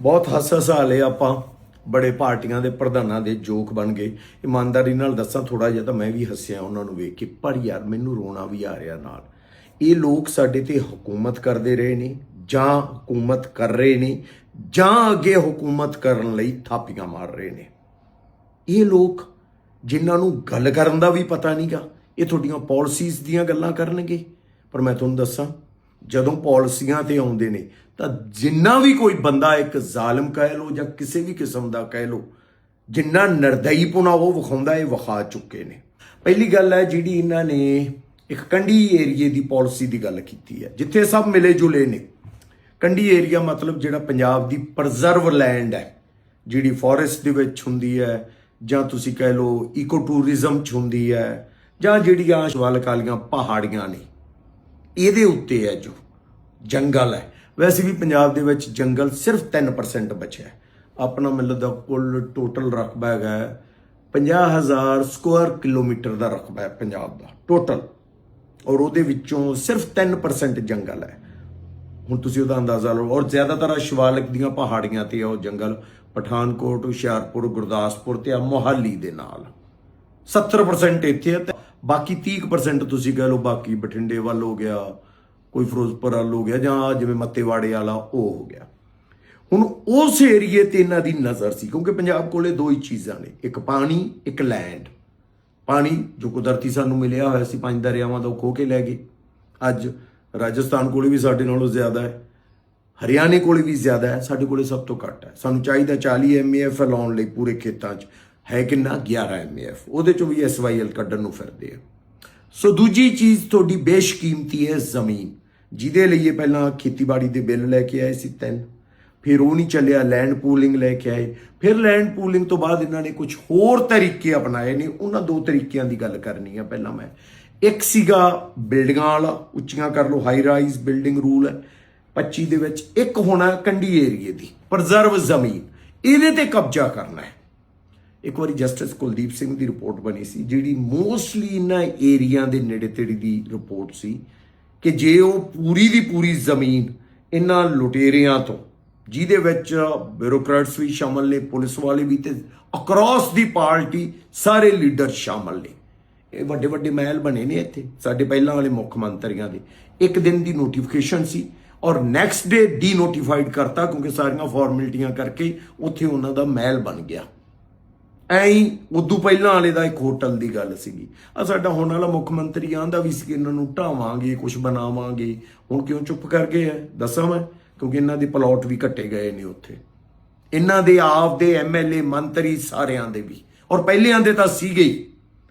ਬਹੁਤ ਹੱਸ ਹਸਾ ਲਏ ਆਪਾਂ ਬੜੇ ਪਾਰਟੀਆਂ ਦੇ ਪ੍ਰਧਾਨਾਂ ਦੇ ਜੋਕ ਬਣ ਗਏ। ਇਮਾਨਦਾਰੀ ਨਾਲ ਦੱਸਾਂ ਥੋੜਾ ਜਿਹਾ ਤਾਂ ਮੈਂ ਵੀ ਹੱਸਿਆ ਉਹਨਾਂ ਨੂੰ ਵੇਖ ਕੇ, ਪਰ ਯਾਰ ਮੈਨੂੰ ਰੋਣਾ ਵੀ ਆ ਰਿਹਾ ਨਾਲ। ਇਹ ਲੋਕ ਸਾਡੇ ਤੇ ਹਕੂਮਤ ਕਰਦੇ ਰਹੇ ਨੇ, ਜਾਂ ਹਕੂਮਤ ਕਰ ਰਹੇ ਨੇ, ਜਾਂ ਅੱਗੇ ਹਕੂਮਤ ਕਰਨ ਲਈ ਥਾਪੀਆਂ ਮਾਰ ਰਹੇ ਨੇ। ਇਹ ਲੋਕ ਜਿਨ੍ਹਾਂ ਨੂੰ ਗੱਲ ਕਰਨ ਦਾ ਵੀ ਪਤਾ ਨਹੀਂਗਾ ਇਹ ਤੁਹਾਡੀਆਂ ਪਾਲਿਸੀਜ਼ ਦੀਆਂ ਗੱਲਾਂ ਕਰਨਗੇ। ਪਰ ਮੈਂ ਤੁਹਾਨੂੰ ਦੱਸਾਂ, ਜਦੋਂ ਪਾਲਿਸੀਆਂ ਤੇ ਆਉਂਦੇ ਨੇ ਤਾਂ ਜਿੰਨਾ ਵੀ ਕੋਈ ਬੰਦਾ ਇੱਕ ਜ਼ਾਲਮ ਕਹਿ ਲੋ ਜਾਂ ਕਿਸੇ ਵੀ ਕਿਸਮ ਦਾ ਕਹਿ ਲੋ ਜਿੰਨਾ ਨਰਦਈਪੁਣਾ ਉਹ ਵਿਖਾਉਂਦਾ, ਇਹ ਵਿਖਾ ਚੁੱਕੇ ਨੇ। ਪਹਿਲੀ ਗੱਲ ਹੈ ਜਿਹੜੀ ਇਹਨਾਂ ਨੇ ਇੱਕ ਕੰਢੀ ਏਰੀਏ ਦੀ ਪਾਲਿਸੀ ਦੀ ਗੱਲ ਕੀਤੀ ਹੈ, ਜਿੱਥੇ ਸਭ ਮਿਲੇ ਜੁਲੇ ਨੇ। ਕੰਢੀ ਏਰੀਆ ਮਤਲਬ ਜਿਹੜਾ ਪੰਜਾਬ ਦੀ ਪ੍ਰੀਜ਼ਰਵ ਲੈਂਡ ਹੈ, ਜਿਹੜੀ ਫੋਰੈਸਟ ਦੇ ਵਿੱਚ ਹੁੰਦੀ ਹੈ, ਜਾਂ ਤੁਸੀਂ ਕਹਿ ਲਓ ਇਕੋ ਟੂਰਿਜ਼ਮ ਚ ਹੁੰਦੀ ਹੈ, ਜਾਂ ਜਿਹੜੀਆਂ ਸ਼ਿਵਾਲਿਕ ਕਾਲੀਆਂ ਪਹਾੜੀਆਂ ਨੇ, ਇਹਦੇ ਉੱਤੇ ਹੈ ਜੋ ਜੰਗਲ ਹੈ। ਵੈਸੇ ਵੀ ਪੰਜਾਬ ਦੇ ਵਿੱਚ ਜੰਗਲ ਸਿਰਫ 3% ਬਚਿਆ ਹੈ। ਆਪਣਾ ਮਤਲਬ ਦਾ ਕੁੱਲ ਟੋਟਲ ਰਕਬਾ ਹੈਗਾ 50000 ਸਕੁਅਰ ਕਿਲੋਮੀਟਰ ਦਾ ਰਕਬਾ ਹੈ ਪੰਜਾਬ ਦਾ ਟੋਟਲ ਔਰ ਉਹਦੇ ਵਿੱਚੋਂ ਸਿਰਫ 3% ਜੰਗਲ ਹੈ। ਹੁਣ ਤੁਸੀਂ ਉਹਦਾ ਅੰਦਾਜ਼ਾ ਲਓ, ਔਰ ਜ਼ਿਆਦਾਤਰ ਆਹ ਸ਼ਿਵਾਲਿਕ ਦੀਆਂ ਪਹਾੜੀਆਂ ਤੇ ਆ ਉਹ ਜੰਗਲ, ਪਠਾਨਕੋਟ, ਹੁਸ਼ਿਆਰਪੁਰ, ਗੁਰਦਾਸਪੁਰ ਤੇ ਆ ਮੋਹਾਲੀ ਦੇ ਨਾਲ। 70% ਇੱਥੇ ਹੈ ਤੇ ਬਾਕੀ 30% ਤੁਸੀਂ ਕਹਿ ਲਓ ਬਾਕੀ ਬਠਿੰਡੇ ਵੱਲ ਹੋ ਗਿਆ ਕੋਈ ਫਿਰੋਜ਼ਪੁਰ ਵਾਲ ਹੋ ਗਿਆ ਜਾਂ ਜਿਵੇਂ ਮੱਤੇਵਾੜੇ ਵਾਲਾ, ਉਹ ਹੋ ਗਿਆ। ਹੁਣ ਉਸ ਏਰੀਏ ਤੇ ਇਹਨਾਂ ਦੀ ਨਜ਼ਰ ਸੀ, ਕਿਉਂਕਿ ਪੰਜਾਬ ਕੋਲੇ ਦੋ ਹੀ ਚੀਜ਼ਾਂ ਨੇ, ਇੱਕ ਪਾਣੀ, ਇੱਕ ਲੈਂਡ ਪਾਣੀ ਜੋ ਕੁਦਰਤੀ ਸਾਨੂੰ ਮਿਲਿਆ ਹੋਇਆ ਸੀ, ਪੰਜ ਦਰਿਆਵਾਂ ਦਾ ਉਹ ਖੋ ਕੇ ਲੈ ਗਏ। ਅੱਜ ਰਾਜਸਥਾਨ ਕੋਲੇ ਵੀ ਸਾਡੇ ਨਾਲੋਂ ਜ਼ਿਆਦਾ ਹੈ, ਹਰਿਆਣੇ ਕੋਲੇ ਵੀ ਜ਼ਿਆਦਾ ਹੈ, ਸਾਡੇ ਕੋਲੇ ਸਭ ਤੋਂ ਘੱਟ ਹੈ। ਸਾਨੂੰ ਚਾਹੀਦਾ 40 ਐਮਏਐਫ ਲਾਉਣ ਲਈ ਪੂਰੇ ਖੇਤਾਂ 'ਚ ਹੈ ਕਿੰਨਾ? 11 ਐਮਏਐਫ ਉਹਦੇ 'ਚੋਂ ਵੀ ਐਸਵਾਈਐਲ ਕੱਢਣ ਨੂੰ ਫਿਰਦੇ ਆ। ਸੋ ਦੂਜੀ ਚੀਜ਼ ਤੁਹਾਡੀ ਬੇਸ਼ਕੀਮਤੀ ਹੈ ਜ਼ਮੀਨ। ਜਿਹਦੇ ਲਈ ਇਹ ਪਹਿਲਾਂ ਖੇਤੀਬਾੜੀ ਦੇ ਬਿੱਲ ਲੈ ਕੇ ਆਏ ਸੀ ਤਿੰਨ। ਫਿਰ ਉਹ ਨਹੀਂ ਚੱਲਿਆ ਲੈਂਡ ਪੂਲਿੰਗ ਲੈ ਕੇ ਆਏ। ਫਿਰ ਲੈਂਡ ਪੂਲਿੰਗ ਤੋਂ ਬਾਅਦ ਇਹਨਾਂ ਨੇ ਕੁਝ ਹੋਰ ਤਰੀਕੇ ਅਪਣਾਏ ਨੇ। ਉਹਨਾਂ ਦੋ ਤਰੀਕਿਆਂ ਦੀ ਗੱਲ ਕਰਨੀ ਆ ਪਹਿਲਾਂ ਮੈਂ। ਇੱਕ ਸੀਗਾ ਬਿਲਡਿੰਗਾਂ ਵਾਲਾ, ਉੱਚੀਆਂ ਕਰ ਲਓ ਹਾਈ ਰਾਈਜ਼ ਬਿਲਡਿੰਗ ਰੂਲ ਹੈ। 25 ਦੇ ਵਿੱਚ ਇੱਕ ਹੋਣਾ ਕੰਢੀ ਏਰੀਏ ਦੀ ਪ੍ਰੀਜ਼ਰਵ ਜ਼ਮੀਨ। ਇਹਦੇ ਤੇ ਕਬਜ਼ਾ ਕਰਨਾ ਹੈ। ਇੱਕ ਵਾਰੀ ਜਸਟਿਸ ਕੁਲਦੀਪ ਸਿੰਘ ਦੀ ਰਿਪੋਰਟ ਬਣੀ ਸੀ, ਜਿਹੜੀ ਮੋਸਟਲੀ ਇਹਨਾਂ ਏਰੀਆ ਦੇ ਨੇੜੇ ਤੇੜੇ ਦੀ ਰਿਪੋਰਟ ਸੀ। ਕਿ ਜੇ ਉਹ ਪੂਰੀ ਦੀ ਪੂਰੀ ਜ਼ਮੀਨ ਇਹਨਾਂ ਲੁਟੇਰਿਆਂ ਤੋਂ, ਜਿਹਦੇ ਵਿੱਚ ਬਿਊਰੋਕਰੇਟਸ ਵੀ ਸ਼ਾਮਲ ਨੇ, ਪੁਲਿਸ ਵਾਲੇ ਵੀ ਤੇ ਅਕ੍ਰੋਸ ਦੀ ਪਾਰਟੀ ਸਾਰੇ ਲੀਡਰ ਸ਼ਾਮਲ ਨੇ। ਇਹ ਵੱਡੇ ਵੱਡੇ ਮਹਿਲ ਬਣੇ ਨੇ ਇੱਥੇ, ਸਾਡੇ ਪਹਿਲਾਂ ਵਾਲੇ ਮੁੱਖ ਮੰਤਰੀਆਂ ਦੇ। ਇੱਕ ਦਿਨ ਦੀ ਨੋਟੀਫਿਕੇਸ਼ਨ ਸੀ ਔਰ ਨੈਕਸਟ ਡੇ ਡੀ ਨੋਟੀਫਾਈਡ ਕਰਤਾ ਕਿਉਂਕਿ ਸਾਰੀਆਂ ਫਾਰਮੈਲਿਟੀਆਂ ਕਰਕੇ ਉੱਥੇ ਉਹਨਾਂ ਦਾ ਮਹਿਲ ਬਣ ਗਿਆ। ਐਂ ਹੀ ਉਦੋਂ ਪਹਿਲਾਂ ਵਾਲੇ ਦਾ ਇੱਕ ਹੋਟਲ ਦੀ ਗੱਲ ਸੀਗੀ। ਆ ਸਾਡਾ ਹੁਣ ਵਾਲਾ ਮੁੱਖ ਮੰਤਰੀ ਆਂਦਾ ਵੀ ਸੀ ਕਿ ਇਹਨਾਂ ਨੂੰ ਢਾਵਾਂਗੇ ਕੁਝ ਬਣਾਵਾਂਗੇ। ਹੁਣ ਕਿਉਂ ਚੁੱਪ ਕਰ ਗਏ ਐ? ਦੱਸਾਂ ਮੈਂ, ਕਿਉਂਕਿ ਇਹਨਾਂ ਦੇ ਪਲਾਟ ਵੀ ਕੱਟੇ ਗਏ ਨੇ ਉੱਥੇ। ਇਹਨਾਂ ਦੇ ਆਪ ਦੇ ਐਮਐਲਏ ਮੰਤਰੀ ਸਾਰਿਆਂ ਦੇ ਵੀ। ਔਰ ਪਹਿਲਿਆਂ ਦੇ ਤਾਂ ਸੀਗੇ ਹੀ।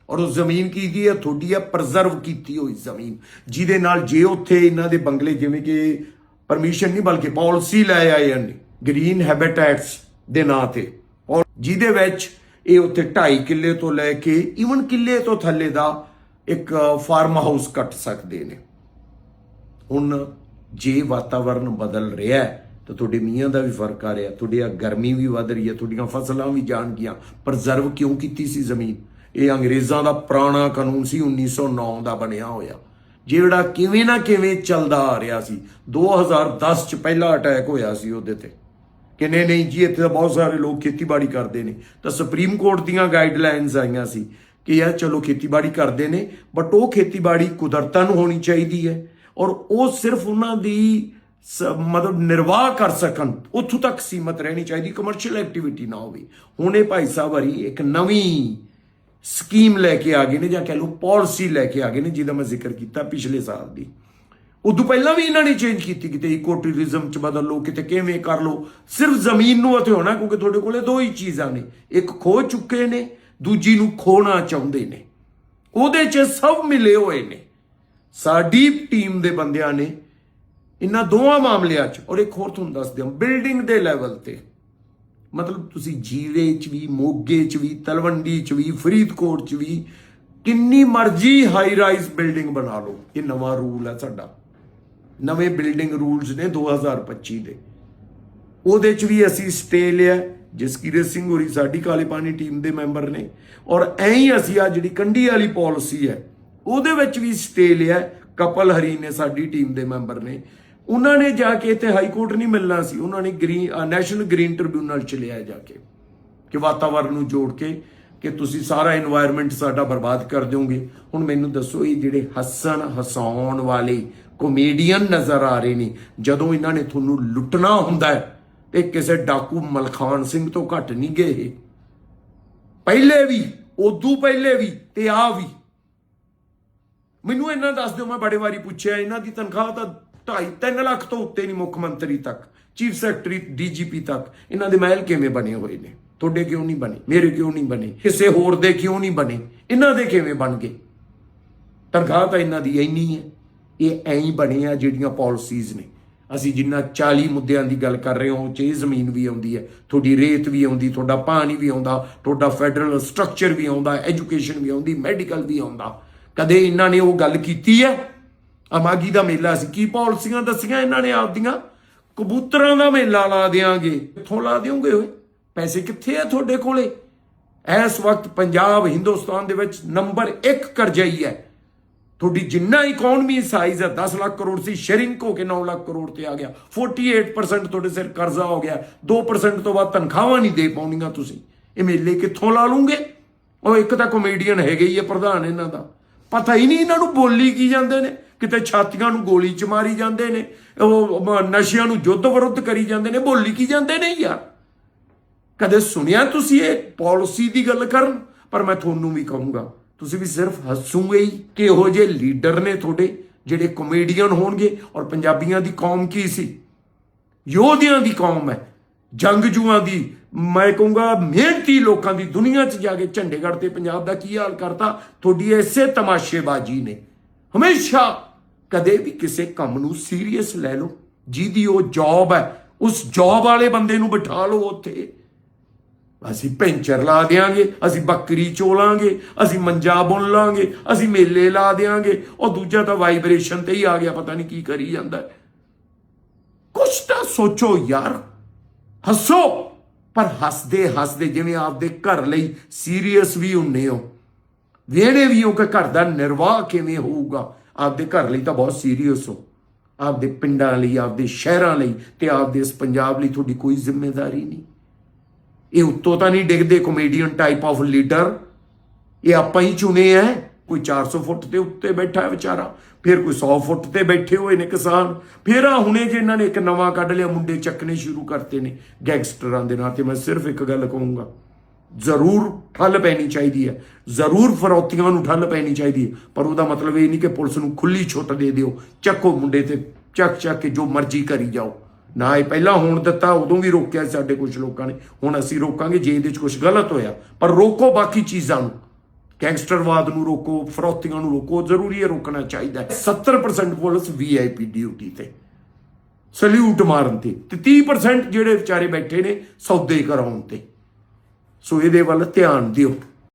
ਔਰ ਉਹ ਜ਼ਮੀਨ ਕੀ ਦੀ ਹੈ ਤੁਹਾਡੀ ਹੈ ਪ੍ਰਜ਼ਰਵ ਕੀਤੀ ਹੋਈ ਜ਼ਮੀਨ। ਜਿਹਦੇ ਨਾਲ ਜੇ ਉੱਥੇ ਇਹਨਾਂ ਦੇ ਬੰਗਲੇ ਜਿਵੇਂ ਕਿ ਪਰਮਿਸ਼ਨ ਨਹੀਂ, ਬਲਕਿ ਪਾਲਿਸੀ ਲੈ ਆਏ ਹਨ ਗ੍ਰੀਨ ਹੈਬਿਟੈਟਸ ਦੇ ਨਾਂ ਤੇ। ਔਰ ਜਿਹਦੇ ਵਿੱਚ ਇਹ ਉੱਥੇ 2.5 ਕਿੱਲੇ ਤੋਂ ਲੈ ਕੇ ਈਵਨ ਕਿੱਲੇ ਤੋਂ ਥੱਲੇ ਦਾ ਇੱਕ ਫਾਰਮ ਹਾਊਸ ਕੱਟ ਸਕਦੇ ਨੇ। ਹੁਣ ਜੇ ਵਾਤਾਵਰਣ ਬਦਲ ਰਿਹਾ ਹੈ, ਤਾਂ ਤੁਹਾਡੇ ਮੀਆਂ ਦਾ ਵੀ ਫ਼ਰਕ ਆ ਰਿਹਾ, ਤੁਹਾਡੀ ਆ ਗਰਮੀ ਵੀ ਵੱਧ ਰਹੀ ਹੈ, ਤੁਹਾਡੀਆਂ ਫਸਲਾਂ ਵੀ ਜਾਣ ਗਈਆਂ। ਪ੍ਰੀਜ਼ਰਵ ਕਿਉਂ ਕੀਤੀ ਸੀ ਜ਼ਮੀਨ? ਇਹ ਅੰਗਰੇਜ਼ਾਂ ਦਾ ਪੁਰਾਣਾ ਕਾਨੂੰਨ ਸੀ 1909 ਦਾ ਬਣਿਆ ਹੋਇਆ। ਜਿਹੜਾ ਕਿਵੇਂ ਨਾ ਕਿਵੇਂ ਚੱਲਦਾ ਆ ਰਿਹਾ ਸੀ। 2010 ਚ ਪਹਿਲਾ ਅਟੈਕ ਹੋਇਆ ਸੀ ਉਹਦੇ ਤੇ। ਕਿ ਨਹੀਂ ਨਹੀਂ ਜੀ, ਇੱਥੇ ਤਾਂ ਬਹੁਤ ਸਾਰੇ ਲੋਕ ਖੇਤੀਬਾੜੀ ਕਰਦੇ ਨੇ। ਤਾਂ ਸੁਪਰੀਮ ਕੋਰਟ ਦੀਆਂ ਗਾਈਡਲਾਈਨਸ ਆਈਆਂ ਸੀ ਕਿ ਯਾਰ ਚਲੋ ਖੇਤੀਬਾੜੀ ਕਰਦੇ ਨੇ ਬਟ ਉਹ ਖੇਤੀਬਾੜੀ ਕੁਦਰਤਾਂ ਨੂੰ ਹੋਣੀ ਚਾਹੀਦੀ ਹੈ ਔਰ ਉਹ ਸਿਰਫ ਉਹਨਾਂ ਦੀ ਸ- ਮਤਲਬ ਨਿਰਵਾਹ ਕਰ ਸਕਣ, ਉੱਥੋਂ ਤੱਕ ਸੀਮਤ ਰਹਿਣੀ ਚਾਹੀਦੀ ਕਮਰਸ਼ੀਅਲ ਐਕਟੀਵਿਟੀ ਨਾ ਹੋਵੇ। ਹੁਣ ਇਹ ਭਾਈ ਸਾਹਿਬ ਹਰੀ ਇੱਕ ਨਵੀਂ ਸਕੀਮ ਲੈ ਕੇ ਆ ਗਏ ਨੇ ਜਾਂ ਕਹਿ ਲਓ ਪਾਲਿਸੀ ਲੈ ਕੇ ਆ ਗਏ ਨੇ, ਜਿਹਦਾ ਮੈਂ ਜ਼ਿਕਰ ਕੀਤਾ ਪਿਛਲੇ ਸਾਲ ਦੀ। ਉਦੋਂ ਪਹਿਲਾਂ ਵੀ ਇਹਨਾਂ ਨੇ ਚੇਂਜ ਕੀਤੀ ਕਿਤੇ ਇਕੋ ਟੂਰਿਜ਼ਮ ਚ ਬਦਲ ਲਓ ਕਿਤੇ ਕਿਵੇਂ ਕਰ ਲਓ। ਸਿਰਫ ਜ਼ਮੀਨ ਨੂੰ ਅਤੇ ਹੋਣਾ, ਕਿਉਂਕਿ ਤੁਹਾਡੇ ਕੋਲੇ ਦੋ ਹੀ ਚੀਜ਼ਾਂ ਨੇ। ਇੱਕ ਖੋ ਚੁੱਕੇ ਨੇ, ਦੂਜੀ ਨੂੰ ਖੋਣਾ ਚਾਹੁੰਦੇ ਨੇ। ਉਹਦੇ 'ਚ ਸਭ ਮਿਲੇ ਹੋਏ ਨੇ। ਸਾਡੀ ਟੀਮ ਦੇ ਬੰਦਿਆਂ ਨੇ ਇਹਨਾਂ ਦੋਵਾਂ ਮਾਮਲਿਆਂ 'ਚ। ਔਰ ਇੱਕ ਹੋਰ ਤੁਹਾਨੂੰ ਦੱਸ ਦਿਆਂ ਬਿਲਡਿੰਗ ਦੇ ਲੈਵਲ ਤੇ। ਮਤਲਬ ਤੁਸੀਂ ਜੀਰੇ 'ਚ ਵੀ, ਮੋਗੇ 'ਚ ਵੀ, ਤਲਵੰਡੀ 'ਚ ਵੀ, ਫਰੀਦਕੋਟ 'ਚ ਵੀ, ਕਿੰਨੀ ਮਰਜ਼ੀ ਹਾਈ ਰਾਈਜ਼ ਬਿਲਡਿੰਗ ਬਣਾ ਲਓ। ਇਹ ਨਵਾਂ ਰੂਲ ਹੈ ਸਾਡਾ। ਨਵੇਂ ਬਿਲਡਿੰਗ ਰੂਲਸ ਨੇ 2025 ਦੇ। ਉਹਦੇ ਚ ਵੀ ਅਸੀਂ ਸਟੇ ਲਿਆ। ਜਸਕੀਰਤ ਸਿੰਘ ਹੋਰੀ ਸਾਡੀ ਕਾਲੇ ਪਾਣੀ ਟੀਮ ਦੇ ਮੈਂਬਰ ਨੇ। ਔਰ ਐਂ ਹੀ ਅਸੀਂ ਆ ਜਿਹੜੀ ਕੰਢੀ ਵਾਲੀ ਪਾਲਿਸੀ ਹੈ, ਉਹਦੇ ਵਿੱਚ ਵੀ ਸਟੇ ਲਿਆ। ਕਪਲ ਹਰੀ ਨੇ ਸਾਡੀ ਟੀਮ ਦੇ ਮੈਂਬਰ ਨੇ। ਉਹਨਾਂ ਨੇ ਜਾ ਕੇ ਇੱਥੇ ਹਾਈ ਕੋਰਟ ਨਹੀਂ ਮਿਲਣਾ ਸੀ। ਉਹਨਾਂ ਨੇ ਗ੍ਰੀਨ ਨੈਸ਼ਨਲ ਗ੍ਰੀਨ ਟ੍ਰਿਬਿਊਨਲ ਚ ਲਿਆ ਜਾ ਕੇ। ਕਿ ਵਾਤਾਵਰਨ ਨੂੰ ਜੋੜ ਕੇ, ਕਿ ਤੁਸੀਂ ਸਾਰਾ এনवायरमेंट ਸਾਡਾ ਬਰਬਾਦ ਕਰ ਦਿਓਗੇ। ਹੁਣ ਮੈਨੂੰ ਦੱਸੋ ਇਹ ਜਿਹੜੇ ਹੱਸਣ ਹਸਾਉਣ ਵਾਲੇ ਕਮੇਡੀਅਨ ਨਜ਼ਰ ਆ ਰਹੇ ਨੇ ਜਦੋਂ ਇਹਨਾਂ ਨੇ ਤੁਹਾਨੂੰ ਲੁੱਟਣਾ ਹੁੰਦਾ ਹੈ, ਤੇ ਕਿਸੇ ਡਾਕੂ ਮਲਖਾਨ ਸਿੰਘ ਤੋਂ ਘੱਟ ਨਹੀਂ ਗਏ ਪਹਿਲੇ ਵੀ, ਉਦੋਂ ਪਹਿਲੇ ਵੀ, ਤੇ ਆ ਵੀ। ਮੈਨੂੰ ਇਹਨਾਂ ਦੱਸ ਦਿਓ, ਮੈਂ ਬੜੇ ਵਾਰੀ ਪੁੱਛਿਆ, ਇਹਨਾਂ ਦੀ ਤਨਖਾਹ ਤਾਂ 2.5 3 ਲੱਖ ਤੋਂ ਉੱਤੇ ਨਹੀਂ ਮੁੱਖ ਮੰਤਰੀ ਤੱਕ, ਚੀਫ ਸੈਕਟਰੀ ਡੀਜੀਪੀ ਤੱਕ। ਇਹਨਾਂ ਦੇ ਮਹਿਲ ਕਿਵੇਂ ਬਣੇ ਹੋਏ ਨੇ? ਤੁਹਾਡੇ ਕਿਉਂ ਨਹੀਂ ਬਣੇ? ਮੇਰੇ ਕਿਉਂ ਨਹੀਂ ਬਣੇ? ਕਿਸੇ ਹੋਰ ਦੇ ਕਿਉਂ ਨਹੀਂ ਬਣੇ? ਇਹਨਾਂ ਦੇ ਕਿਵੇਂ ਬਣ ਗਏ? ਤਨਖਾਹ ਤਾਂ ਇਹਨਾਂ ਦੀ ਇੰਨੀ ਹੈ। ਇਹ ਐਂ ਹੀ ਬਣੇ ਆ ਜਿਹੜੀਆਂ ਪਾਲਿਸੀਜ਼ ਨੇ। ਅਸੀਂ ਜਿੰਨਾ 40 ਮੁੱਦਿਆਂ ਦੀ ਗੱਲ ਕਰ ਰਹੇ ਹਾਂ, ਉਹ 'ਚ ਇਹ ਜ਼ਮੀਨ ਵੀ ਆਉਂਦੀ ਹੈ, ਤੁਹਾਡੀ ਰੇਤ ਵੀ ਆਉਂਦੀ, ਤੁਹਾਡਾ ਪਾਣੀ ਵੀ ਆਉਂਦਾ, ਤੁਹਾਡਾ ਫੈਡਰਲ ਸਟਰਕਚਰ ਵੀ ਆਉਂਦਾ ਐਜੂਕੇਸ਼ਨ ਵੀ ਆਉਂਦੀ ਮੈਡੀਕਲ ਵੀ ਆਉਂਦਾ। ਕਦੇ ਇਹਨਾਂ ਨੇ ਉਹ ਗੱਲ ਕੀਤੀ ਹੈ? ਅਮਾਗੀ ਦਾ ਮੇਲਾ ਸੀ। ਕੀ ਪਾਲਿਸੀਆਂ ਦੱਸੀਆਂ ਇਹਨਾਂ ਨੇ ਆਪਦੀਆਂ? ਕਬੂਤਰਾਂ ਦਾ ਮੇਲਾ ਲਾ ਦੇਾਂਗੇ ਕਿੱਥੋਂ ਲਾ ਦਿਓਗੇ ਓਏ? ਪੈਸੇ ਕਿੱਥੇ ਆ ਤੁਹਾਡੇ ਕੋਲੇ? ਇਸ ਵਕਤ ਪੰਜਾਬ, ਹਿੰਦੁਸਤਾਨ ਦੇ ਵਿੱਚ ਨੰਬਰ 1 ਕਰਜਾਈ ਹੈ। ਤੁਹਾਡੀ ਜਿੰਨਾ ਇਕਨੋਮੀ ਸਾਈਜ਼ ਹੈ 10 ਲੱਖ ਕਰੋੜ ਸੀ ਸ਼ਰਿੰਕ ਹੋ ਕੇ 9 ਲੱਖ ਕਰੋੜ ਤੇ ਆ ਗਿਆ। 48% ਤੁਹਾਡੇ ਸਿਰ ਕਰਜ਼ਾ ਹੋ ਗਿਆ। 2% ਤੋਂ ਬਾਅਦ ਤਨਖਾਹਾਂ ਨਹੀਂ ਦੇ ਪਾਉਣੀਆਂ ਤੁਸੀਂ। ਇਹ ਮੇਲੇ ਕਿੱਥੋਂ ਲਾ ਲੂਗੇ? ਉਹ ਇੱਕ ਤਾਂ ਕਮੇਡੀਅਨ ਹੈਗੇ ਹੀ ਹੈ ਪ੍ਰਧਾਨ ਇਹਨਾਂ ਦਾ। ਪਤਾ ਹੀ ਨਹੀਂ ਇਹਨਾਂ ਨੂੰ ਬੋਲੀ ਕੀ ਜਾਂਦੇ ਨੇ। ਕਿਤੇ ਛਾਤੀਆਂ ਨੂੰ ਗੋਲੀ ਚ ਮਾਰੀ ਜਾਂਦੇ ਨੇ। ਉਹ ਮ- ਨਸ਼ਿਆਂ ਨੂੰ ਯੁੱਧ ਵਿਰੁੱਧ ਕਰੀ ਜਾਂਦੇ ਨੇ। ਬੋਲੀ ਕੀ ਜਾਂਦੇ ਨੇ ਯਾਰ? ਕਦੇ ਸੁਣਿਆ ਤੁਸੀਂ ਇਹ ਪਾਲਿਸੀ ਦੀ ਗੱਲ ਕਰਨ? ਪਰ ਮੈਂ ਤੁਹਾਨੂੰ ਵੀ ਕਹੂੰਗਾ ਤੁਸੀਂ ਵੀ ਸਿਰਫ ਹੱਸੂਗੇ ਹੀ ਕਿ ਇਹੋ ਜਿਹੇ ਲੀਡਰ ਨੇ ਤੁਹਾਡੇ ਜਿਹੜੇ ਕਮੇਡੀਅਨ ਹੋਣਗੇ ਔਰ ਪੰਜਾਬੀਆਂ ਦੀ ਕੌਮ ਕੀ ਸੀ? ਯੋਧਿਆਂ ਦੀ ਕੌਮ ਹੈ ਜੰਗਜੂਆਂ ਦੀ। ਮੈਂ ਕਹੂੰਗਾ ਮਿਹਨਤੀ ਲੋਕਾਂ ਦੀ ਦੁਨੀਆ 'ਚ ਜਾ ਕੇ ਝੰਡੇਗੜ੍ਹ ਤੇ ਪੰਜਾਬ ਦਾ ਕੀ ਹਾਲ ਕਰਤਾ? ਤੁਹਾਡੀ ਐਸੇ ਤਮਾਸ਼ੇਬਾਜ਼ੀ ਨੇ। ਹਮੇਸ਼ਾ ਕਦੇ ਵੀ ਕਿਸੇ ਕੰਮ ਨੂੰ ਸੀਰੀਅਸ ਲੈ ਲਓ। ਜਿਹਦੀ ਉਹ ਜੌਬ ਹੈ, ਉਸ ਜੌਬ ਵਾਲੇ ਬੰਦੇ ਨੂੰ ਬਿਠਾ ਲਓ ਉੱਥੇ। ਅਸੀਂ ਪੈਂਚਰ ਲਾ ਦੇਾਂਗੇ ਅਸੀਂ ਬੱਕਰੀ ਚੋਲਾਂਗੇ, ਅਸੀਂ ਮੰਜਾ ਬੁਣ ਲਾਂਗੇ, ਅਸੀਂ ਮੇਲੇ ਲਾ ਦੇਾਂਗੇ ਉਹ ਦੂਜਾ ਤਾਂ ਵਾਈਬ੍ਰੇਸ਼ਨ ਤੇ ਹੀ ਆ ਗਿਆ, ਪਤਾ ਨਹੀਂ ਕੀ ਕਰੀ ਜਾਂਦਾ ਹੈ। ਕੁਛ ਤਾਂ ਸੋਚੋ ਯਾਰ, ਹੱਸੋ, ਪਰ ਹੱਸਦੇ ਹੱਸਦੇ ਜਿਵੇਂ ਆਪਦੇ ਘਰ ਲਈ ਸੀਰੀਅਸ ਵੀ ਹੁੰਨੇ ਹੋ। ਵੇੜੇ ਵੀ ਹੋ ਕਿ ਘਰ ਦਾ ਨਿਰਵਾਹ ਕਿਵੇਂ ਹੋਊਗਾ? ਆਪਦੇ ਘਰ ਲਈ ਤਾਂ ਬਹੁਤ ਸੀਰੀਅਸ ਹੋ। ਆਪਦੇ ਪਿੰਡਾਂ ਲਈ, ਆਪਦੇ ਸ਼ਹਿਰਾਂ ਲਈ ਤੇ ਆਪਦੇ ਇਸ ਪੰਜਾਬ ਲਈ ਤੁਹਾਡੀ ਕੋਈ ਜ਼ਿੰਮੇਵਾਰੀ ਨਹੀਂ। ਇਹ ਉੱਤੋਂ ਤਾਂ ਨਹੀਂ ਡਿੱਗਦੇ ਕਮੇਡੀਅਨ ਟਾਈਪ ਆਫ ਲੀਡਰ ਇਹ ਆਪਾਂ ਹੀ ਚੁਣੇ ਐ। ਕੋਈ 400 ਫੁੱਟ ਦੇ ਉੱਤੇ ਬੈਠਾ ਹੈ ਵਿਚਾਰਾ। ਫਿਰ ਕੋਈ 100 ਫੁੱਟ ਤੇ ਬੈਠੇ ਹੋਏ ਨੇ ਕਿਸਾਨ। ਫਿਰ ਆ ਹੁਣੇ ਜੇ ਇਹਨਾਂ ਨੇ ਇੱਕ ਨਵਾਂ ਕੱਢ ਲਿਆ, ਮੁੰਡੇ ਚੱਕਣੇ ਸ਼ੁਰੂ ਕਰਤੇ ਨੇ ਗੈਂਗਸਟਰਾਂ ਦੇ ਨਾਂ ਤੇ। ਮੈਂ ਸਿਰਫ ਇੱਕ ਗੱਲ ਕਹੂੰਗਾ, ਜ਼ਰੂਰ ਠੱਲ ਪੈਣੀ ਚਾਹੀਦੀ ਹੈ ਜ਼ਰੂਰ ਫਰੌਤੀਆਂ ਨੂੰ ਠੱਲ ਪੈਣੀ ਚਾਹੀਦੀ ਹੈ ਪਰ ਉਹਦਾ ਮਤਲਬ ਇਹ ਨਹੀਂ ਕਿ ਪੁਲਿਸ ਨੂੰ ਖੁੱਲੀ ਛੁੱਟ ਦੇ ਦਿਓ। ਚੱਕੋ ਮੁੰਡੇ ਤੇ ਚੱਕ ਚੱਕ ਕੇ ਜੋ ਮਰਜ਼ੀ ਕਰੀ ਜਾਓ। ਨਾ ਇਹ ਪਹਿਲਾਂ ਹੋਣ ਦਿੱਤਾ, ਉਦੋਂ ਵੀ ਰੋਕਿਆ ਸਾਡੇ ਕੁਝ ਲੋਕਾਂ ਨੇ। ਹੁਣ ਅਸੀਂ ਰੋਕਾਂਗੇ ਜੇ ਇਹਦੇ 'ਚ ਕੁਝ ਗਲਤ ਹੋਇਆ। ਪਰ ਰੋਕੋ ਬਾਕੀ ਚੀਜ਼ਾਂ ਨੂੰ। ਗੈਂਗਸਟਰਵਾਦ ਨੂੰ ਰੋਕੋ, ਫਰੋਤੀਆਂ ਨੂੰ ਰੋਕੋ, ਜ਼ਰੂਰੀ ਹੈ ਰੋਕਣਾ ਚਾਹੀਦਾ ਹੈ। 70% ਪੁਲਿਸ ਵੀਆਈਪੀ ਡਿਊਟੀ ਤੇ। ਸਲੂਟ ਮਾਰਨ ਤੇ। ਤੇ 30% ਜਿਹੜੇ ਵਿਚਾਰੇ ਬੈਠੇ ਨੇ ਸੌਦੇ ਕਰਾਉਣ ਤੇ। ਸੋ ਇਹਦੇ ਵੱਲ ਧਿਆਨ ਦਿਓ।